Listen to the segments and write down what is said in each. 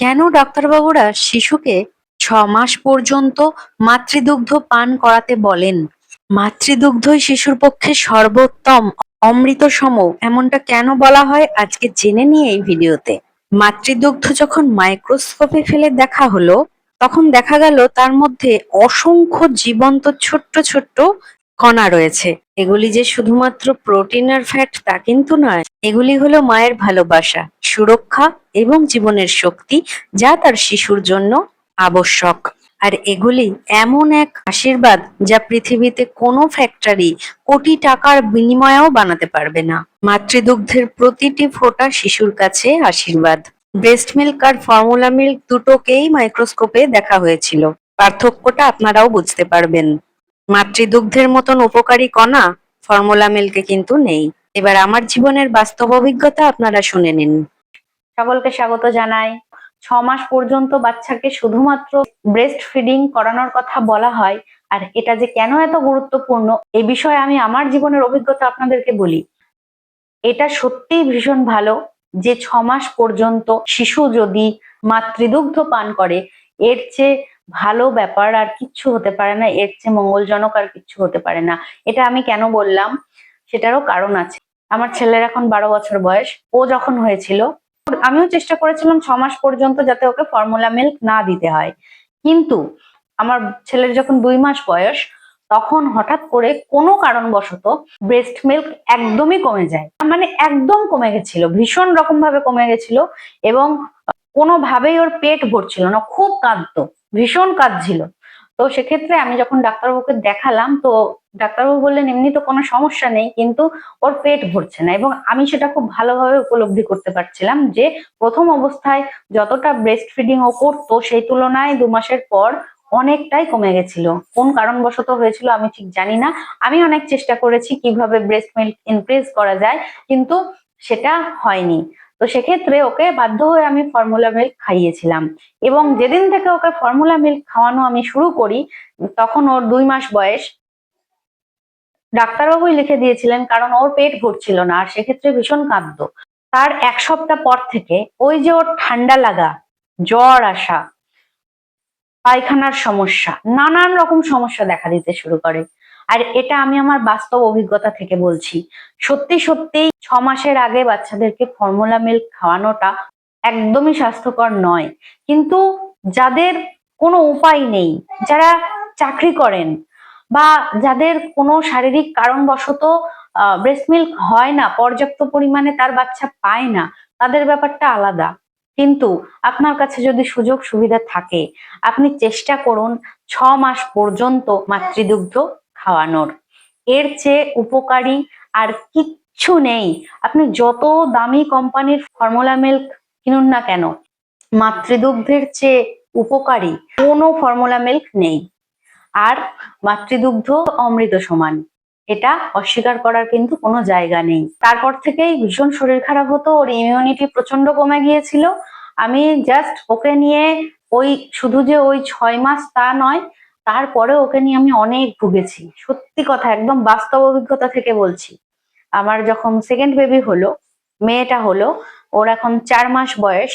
কেন ডাক্তারবাবুরা শিশুকে ছ মাস পর্যন্ত মাতৃদুগ্ধ পান করাতে বলেন? মাতৃদুগ্ধই শিশুর পক্ষে সর্বোত্তম অমৃত সম এমনটা কেন বলা হয় আজকে জেনে নিয়ে এই ভিডিওতে। মাতৃদুগ্ধ যখন মাইক্রোস্কোপে ফেলে দেখা হলো, তখন দেখা গেল তার মধ্যে অসংখ্য জীবন্ত ছোট্ট ছোট্ট কণা রয়েছে। এগুলি যে শুধুমাত্র প্রোটিন আর ফ্যাট তা কিন্তু নয়, এগুলি হলো মায়ের ভালোবাসা, সুরক্ষা এবং জীবনের শক্তি যা তার শিশুর জন্য আবশ্যক। আর এগুলি এমন এক আশীর্বাদ যা পৃথিবীতে কোনো ফ্যাক্টরি কোটি টাকার বিনিময়েও বানাতে পারবে না। মাতৃদুগ্ধের প্রতিটি ফোঁটা শিশুর কাছে আশীর্বাদ। ব্রেস্ট মিল্ক আর ফর্মুলা মিল্ক দুটোকেই মাইক্রোস্কোপে দেখা হয়েছিল। পার্থক্যটা আপনারাও বুঝতে পারবেন। মাতৃদুগ্ধের মতন উপকারী কণা, ফর্মুলা মিল্কে কিন্তু নেই। এবার আমার জীবনের বাস্তব অভিজ্ঞতা আপনারা শুনে নিন। সকলকে স্বাগত জানাই। ছ মাস পর্যন্ত বাচ্চাকে শুধুমাত্র ব্রেস্ট ফিডিং করানোর কথা বলা হয়, আর এটা যে কেন এত গুরুত্বপূর্ণ এই বিষয়ে আমি আমার জীবনের অভিজ্ঞতা আপনাদেরকে বলি। এটা সত্যিই ভীষণ ভালো যে ছ মাস পর্যন্ত শিশু যদি মাতৃদুগ্ধ পান করে, এর চেয়ে ভালো ব্যাপার আর কিচ্ছু হতে পারে না, এর চেয়ে মঙ্গলজনক আর কিচ্ছু হতে পারে না। এটা আমি কেন বললাম? সেটারও কারণ আছে। আমার ছেলের এখন বারো বছর বয়স, ও যখন হয়েছিল, আমিও চেষ্টা করেছিলাম ছ মাস পর্যন্ত যাতে ওকে ফর্মুলা মিল্ক না দিতে হয়। কিন্তু আমার ছেলের যখন দুই মাস বয়স, তখন হঠাৎ করে কোনো কারণবশত ব্রেস্ট মিল্ক একদমই কমে যায়। মানে একদম কমে গেছিল, ভীষণ রকম ভাবে কমে গেছিল এবং কোনোভাবেই ওর পেট ভরছিল না, খুব কাঁদতো। ভীষণ কাজ ছিল তো সেক্ষেত্রে আমি যখন ডাক্তারবাবুকে দেখালাম, তো ডাক্তারবাবু বললেন, এমনি তো কোনো সমস্যা নেই, কিন্তু ওর পেট ভরছে না। এবং আমি সেটা খুব ভালোভাবে উপলব্ধি করতে পারছিলাম যে, প্রথম অবস্থায় যতটা ব্রেস্ট ফিডিং ও করতো, সেই তুলনায় দু মাসের পর অনেকটাই কমে গেছিল। কোন কারণবশত হয়েছিল আমি ঠিক জানি না। আমি অনেক চেষ্টা করেছি কীভাবে ব্রেস্ট মিল্ক ইনক্রিজ করা যায়, কিন্তু সেটা হয়নি। তো সেক্ষেত্রে ওকে বাধ্য হয়ে আমি ফর্মুলা মিল্ক খাইয়েছিলাম এবং যেদিন থেকে ওকে ফর্মুলা মিল্ক খাওয়ানো আমি শুরু করি, তখন ওর দুই মাস বয়স। ডাক্তারবাবুই লিখে দিয়েছিলেন কারণ ওর পেট ভরছিল না আর সেক্ষেত্রে ভীষণ কাঁদতো। তার এক সপ্তাহ পর থেকে ওই যে ওর ঠান্ডা লাগা, জ্বর আসা, পায়খানার সমস্যা, নানান রকম সমস্যা দেখা দিতে শুরু করে। আর এটা আমি আমার বাস্তব অভিজ্ঞতা থেকে বলছি। সত্যি সত্যি ছ মাসের আগে বাচ্চাদেরকে ফর্মুলা মিল্ক খাওয়ানোটা একদমই স্বাস্থ্যকর নয়। কিন্তু যাদের কোনো উপায় নেই, যারা চাকরি করেন বা যাদের কোনো শারীরিক কারণবশত ব্রেস্ট মিল্ক হয় না, পর্যাপ্ত পরিমাণে তার বাচ্চা পায় না, তাদের ব্যাপারটা আলাদা। কিন্তু আপনার কাছে যদি সুযোগ সুবিধা থাকে, আপনি চেষ্টা করুন ছ মাস পর্যন্ত মাতৃদুগ্ধ খাওয়ানোর। এর চেয়ে উপকারী আর কিচ্ছু নেই। আপনি যত দামি কোম্পানির ফর্মুলা মিল্ক কিনুন না কেন, মাতৃদুগ্ধের চেয়ে উপকারী কোনো ফর্মুলা মিল্ক নেই। আর মাতৃদুগ্ধ অমৃত সমান, এটা অস্বীকার করার কিন্তু কোনো জায়গা নেই। তারপর থেকেই ভীষণ শরীর খারাপ হতো, ওর ইমিউনিটি প্রচণ্ড কমে গিয়েছিল। আমি জাস্ট ওকে নিয়ে ওই, শুধু যে ওই ছয় মাস তা নয় তারপরে ওকে নিয়ে আমি অনেক ভুগেছি। সত্যি কথা, একদম বাস্তব অভিজ্ঞতা থেকে বলছি। আমার যখন সেকেন্ড বেবি হলো, মেয়েটা হলো, ওর এখন চার মাস বয়স।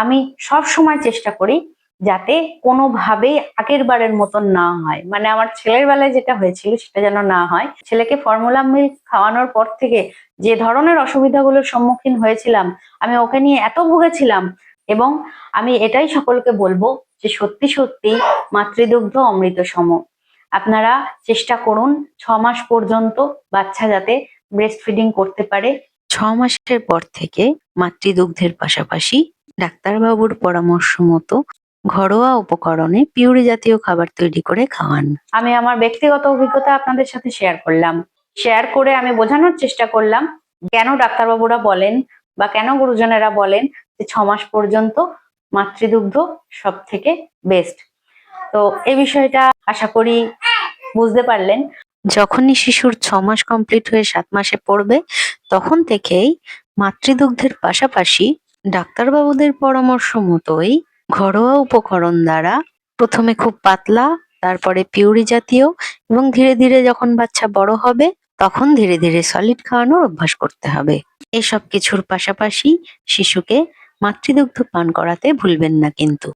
আমি সব সময় চেষ্টা করি যাতে কোনোভাবেই আগের বারের মতন না হয়। মানে আমার ছেলের বেলায় যেটা হয়েছিল সেটা যেন না হয়। ছেলেকে ফর্মুলা মিল্ক খাওয়ানোর পর থেকে যে ধরনের অসুবিধাগুলোর সম্মুখীন হয়েছিলাম, আমি ওকে নিয়ে এত ভুগেছিলাম এবং আমি এটাই সকলকে বলব যে সত্যি সত্যি মাতৃদুগ্ধ অমৃত সম আপনারা চেষ্টা করুন ছ মাস পর্যন্ত বাচ্চা যাতে ব্রেস্ট ফিডিং করতে পারে। ছ মাসের পর থেকে মাতৃদুগ্ধের পাশাপাশি ডাক্তারবাবুর পরামর্শ মতো ঘরোয়া উপকরণে পিউরি জাতীয় খাবার তৈরি করে খাওয়ান। আমি আমার ব্যক্তিগত অভিজ্ঞতা আপনাদের সাথে শেয়ার করলাম। শেয়ার করে আমি বোঝানোর চেষ্টা করলাম কেন ডাক্তারবাবুরা বলেন বা কেন গুরুজনেরা বলেন যে ছ মাস পর্যন্ত মাতৃদুগ্ধ সব থেকে বেস্ট তো এই বিষয়টা আশা করি বুঝতে পারলেন। যখনই শিশুর ছ মাস কমপ্লিট হয়ে সাত মাসে পড়বে, তখন থেকেই মাতৃদুগ্ধের পাশাপাশি ডাক্তারবাবুদের পরামর্শ মতোই ঘরোয়া উপকরণ দ্বারা প্রথমে খুব পাতলা, তারপরে পিউরি জাতীয় এবং ধীরে ধীরে যখন বাচ্চা বড় হবে, তখন ধীরে ধীরে সলিড খাওয়ানোর অভ্যাস করতে হবে। এসব কিছুর পাশাপাশি শিশুকে মাতৃদুগ্ধ পান করাতে ভুলবেন না কিন্তু।